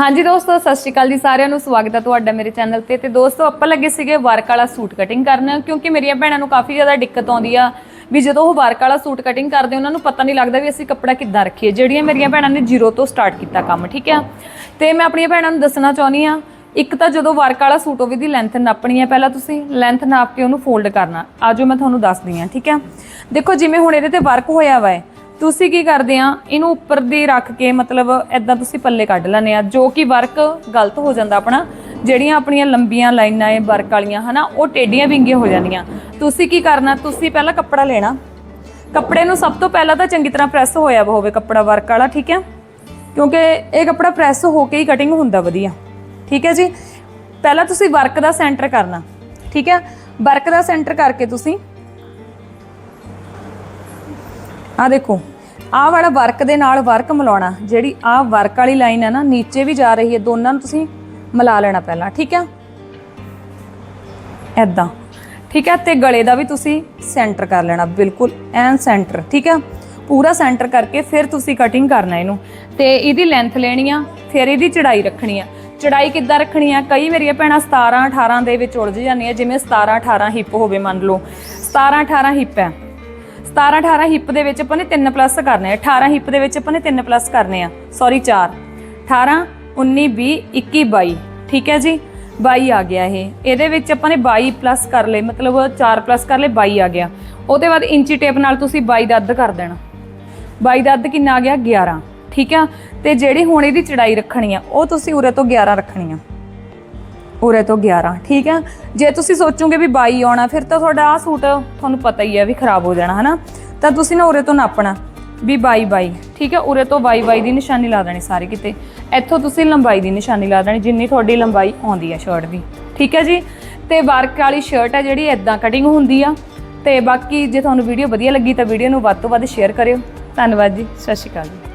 ਹਾਂਜੀ ਦੋਸਤੋ, ਸਤਿ ਸ਼੍ਰੀ ਅਕਾਲ ਜੀ ਸਾਰਿਆਂ ਨੂੰ। ਸਵਾਗਤ ਹੈ ਤੁਹਾਡਾ ਮੇਰੇ ਚੈਨਲ ਤੇ। ਤੇ ਦੋਸਤੋ, ਆਪਾਂ ਲੱਗੇ ਸੀਗੇ ਵਰਕ ਵਾਲਾ ਸੂਟ ਕਟਿੰਗ ਕਰਨ, ਕਿਉਂਕਿ ਮੇਰੀਆਂ ਭੈਣਾਂ ਨੂੰ ਕਾਫੀ ਜ਼ਿਆਦਾ ਦਿੱਕਤ ਆਉਂਦੀ ਆ ਵੀ ਜਦੋਂ ਉਹ ਵਰਕ ਵਾਲਾ ਸੂਟ ਕਟਿੰਗ ਕਰਦੇ, ਉਹਨਾਂ ਨੂੰ ਪਤਾ ਨਹੀਂ ਲੱਗਦਾ ਵੀ ਅਸੀਂ ਕੱਪੜਾ ਕਿੱਦਾਂ ਰੱਖੀਏ। ਜਿਹੜੀਆਂ ਮੇਰੀਆਂ ਭੈਣਾਂ ਨੇ ਜ਼ੀਰੋ ਤੋਂ ਸਟਾਰਟ ਕੀਤਾ ਕੰਮ, ਠੀਕ ਆ? ਤੇ ਮੈਂ ਆਪਣੀਆਂ ਭੈਣਾਂ ਨੂੰ ਦੱਸਣਾ ਚਾਹੁੰਦੀ ਆ, ਇੱਕ ਤਾਂ ਜਦੋਂ ਵਰਕ ਵਾਲਾ ਸੂਟ ਹੋਵੇ ਦੀ ਲੈਂਥ ਨਾਪਣੀ ਹੈ ਪਹਿਲਾਂ ਤੁਸੀਂ ਲੈਂਥ ਨਾਪ ਕੇ ਉਹਨੂੰ ਫੋਲਡ ਕਰਨਾ। ਆਜੋ ਮੈਂ ਤੁਹਾਨੂੰ ਦੱਸਦੀ ਆ ਠੀਕ ਆ? ਦੇਖੋ, ਜਿਵੇਂ ਹੁਣ ਇਹਦੇ ਤੇ ਵਰਕ ਹੋਇਆ ਵਾ ਹੈ ਤੁਸੀਂ ਕੀ ਕਰਦੇ ਆ? ਇਹਨੂੰ ਉੱਪਰ ਦੀ ਰੱਖ ਕੇ ਮਤਲਬ ਐਦਾਂ ਤੁਸੀਂ ਪੱਲੇ ਕੱਢ ਲੈਣੇ ਆ, ਜੋ ਕਿ ਵਰਕ ਗਲਤ ਹੋ ਜਾਂਦਾ ਆਪਣਾ। ਜਿਹੜੀਆਂ ਆਪਣੀਆਂ ਲੰਬੀਆਂ ਲਾਈਨਾਂ ਏ ਵਰਕ ਵਾਲੀਆਂ, ਹਨਾ, ਉਹ ਟੇਡੀਆਂ ਵਿੰਗੀਆਂ ਹੋ ਜਾਂਦੀਆਂ। ਤੁਸੀਂ ਕੀ ਕਰਨਾ? ਤੁਸੀਂ ਪਹਿਲਾਂ ਕੱਪੜਾ ਲੈਣਾ। ਕੱਪੜੇ ਨੂੰ ਸਭ ਤੋਂ ਪਹਿਲਾਂ ਤਾਂ ਚੰਗੀ ਤਰ੍ਹਾਂ ਪ੍ਰੈਸ ਹੋਇਆ ਹੋਵੇ ਕੱਪੜਾ ਵਰਕ ਵਾਲਾ, ਠੀਕ ਹੈ ਕਿਉਂਕਿ ਇਹ ਕੱਪੜਾ ਪ੍ਰੈਸ ਹੋ ਕੇ ਹੀ ਕਟਿੰਗ ਹੁੰਦਾ ਵਧੀਆ। ਠੀਕ ਹੈ ਜੀ? ਪਹਿਲਾਂ ਤੁਸੀਂ ਵਰਕ ਦਾ ਸੈਂਟਰ ਕਰਨਾ। ਠੀਕ ਹੈ ਵਰਕ ਦਾ ਸੈਂਟਰ ਕਰਕੇ ਤੁਸੀਂ ਆ ਦੇਖੋ, ਆਹ ਵਾਲਾ ਵਰਕ ਦੇ ਨਾਲ ਵਰਕ ਮਿਲਾਉਣਾ, ਜਿਹੜੀ ਆਹ ਵਰਕ ਵਾਲੀ ਲਾਈਨ ਹੈ ਨਾ, ਨੀਚੇ ਵੀ ਜਾ ਰਹੀ ਹੈ, ਦੋਨਾਂ ਨੂੰ ਤੁਸੀਂ ਮਿਲਾ ਲੈਣਾ ਪਹਿਲਾਂ, ਠੀਕ ਹੈ ਐਦਾਂ ਠੀਕ ਹੈ ਤੇ ਗਲੇ ਦਾ ਵੀ ਤੁਸੀਂ ਸੈਂਟਰ ਕਰ ਲੈਣਾ, ਬਿਲਕੁਲ ਐਨ ਸੈਂਟਰ ਠੀਕ ਹੈ ਪੂਰਾ ਸੈਂਟਰ ਕਰਕੇ ਫਿਰ ਤੁਸੀਂ ਕਟਿੰਗ ਕਰਨਾ ਇਹਨੂੰ। ਤੇ ਇਹਦੀ ਲੈਂਥ ਲੈਣੀ ਆ, ਫਿਰ ਇਹਦੀ ਚੜਾਈ ਰੱਖਣੀ ਆ। ਚੜਾਈ ਕਿੱਦਾਂ ਰੱਖਣੀ ਆ? ਕਈ ਮੇਰੀਆਂ ਭੈਣਾਂ 17 18 ਦੇ ਵਿੱਚ ਉਲਝ ਜਾਂਦੀਆਂ, ਜਿਵੇਂ 17 18 ਹਿੱਪ ਹੋਵੇ ਮੰਨ ਲਓ। 17 18 ਹਿੱਪ ਹੈ। 17 18 ਹਿੱਪ ਦੇ ਵਿੱਚ ਆਪਾਂ ਨੇ 3 ਪਲੱਸ ਕਰਨੇ ਆ। 18 ਹਿੱਪ ਦੇ ਵਿੱਚ ਆਪਾਂ ਨੇ 3 ਪਲੱਸ ਕਰਨੇ ਆ। ਸੌਰੀ 4 18 19 20 21 22 ਠੀਕ ਹੈ ਜੀ? 22 ਆ ਗਿਆ ਇਹ। ਇਹਦੇ ਵਿੱਚ ਆਪਾਂ ਨੇ 22 ਪਲੱਸ ਕਰ ਲਏ, ਮਤਲਬ 4 ਪਲੱਸ ਕਰ ਲਏ 22 ਆ ਗਿਆ। ਉਹਦੇ ਬਾਅਦ ਇੰਚੀ ਟੇਪ ਨਾਲ ਤੁਸੀਂ 22 ਦਾ ਅੱਧ ਕਰ ਦੇਣਾ। 22 ਦਾ ਅੱਧ ਕਿੰਨਾ ਆ ਗਿਆ? 11 ਠੀਕ ਆ? ਤੇ ਜਿਹੜੀ ਹੁਣ ਇਹਦੀ ਚੜਾਈ ਰੱਖਣੀ ਆ, ਉਹ ਤੁਸੀਂ ਉਰੇ ਤੋਂ 11 ਰੱਖਣੀ ਆ। ਉਰੇ ਤੋਂ 11 ਠੀਕ ਹੈ? ਜੇ ਤੁਸੀਂ ਸੋਚੋਗੇ ਵੀ 22 ਆਉਣਾ, ਫਿਰ ਤਾਂ ਤੁਹਾਡਾ ਆ ਸੂਟ ਤੁਹਾਨੂੰ ਪਤਾ ਹੀ ਹੈ ਵੀ ਖਰਾਬ ਹੋ ਜਾਣਾ, ਹਨਾ? ਤਾਂ ਤੁਸੀਂ ਨਾ ਉਰੇ ਤੋਂ ਨਾਪਣਾ, ਵੀ 22 22 ਠੀਕ ਹੈ? ਉਰੇ ਤੋਂ 22 22 ਦੀ ਨਿਸ਼ਾਨੀ ਲਾ ਦੇਣੀ ਸਾਰੇ ਕਿਤੇ। ਇੱਥੋਂ ਤੁਸੀਂ ਲੰਬਾਈ ਦੀ ਨਿਸ਼ਾਨੀ ਲਾ ਦੇਣੀ, ਜਿੰਨੀ ਤੁਹਾਡੀ ਲੰਬਾਈ ਆਉਂਦੀ ਹੈ ਸ਼ਰਟ ਦੀ, ਠੀਕ ਹੈ ਜੀ? ਤੇ ਵਰਕ ਵਾਲੀ ਸ਼ਰਟ ਹੈ ਜਿਹੜੀ ਇਦਾਂ ਕਟਿੰਗ ਹੁੰਦੀ ਆ। ਤੇ ਬਾਕੀ ਜੇ ਤੁਹਾਨੂੰ ਵੀਡੀਓ ਵਧੀਆ ਲੱਗੀ ਤਾਂ ਵੀਡੀਓ ਨੂੰ ਵੱਧ ਤੋਂ ਵੱਧ ਸ਼ੇਅਰ ਕਰਿਓ। ਧੰਨਵਾਦ ਜੀ, ਸਤਿ ਸ਼੍ਰੀ ਅਕਾਲ ਜੀ।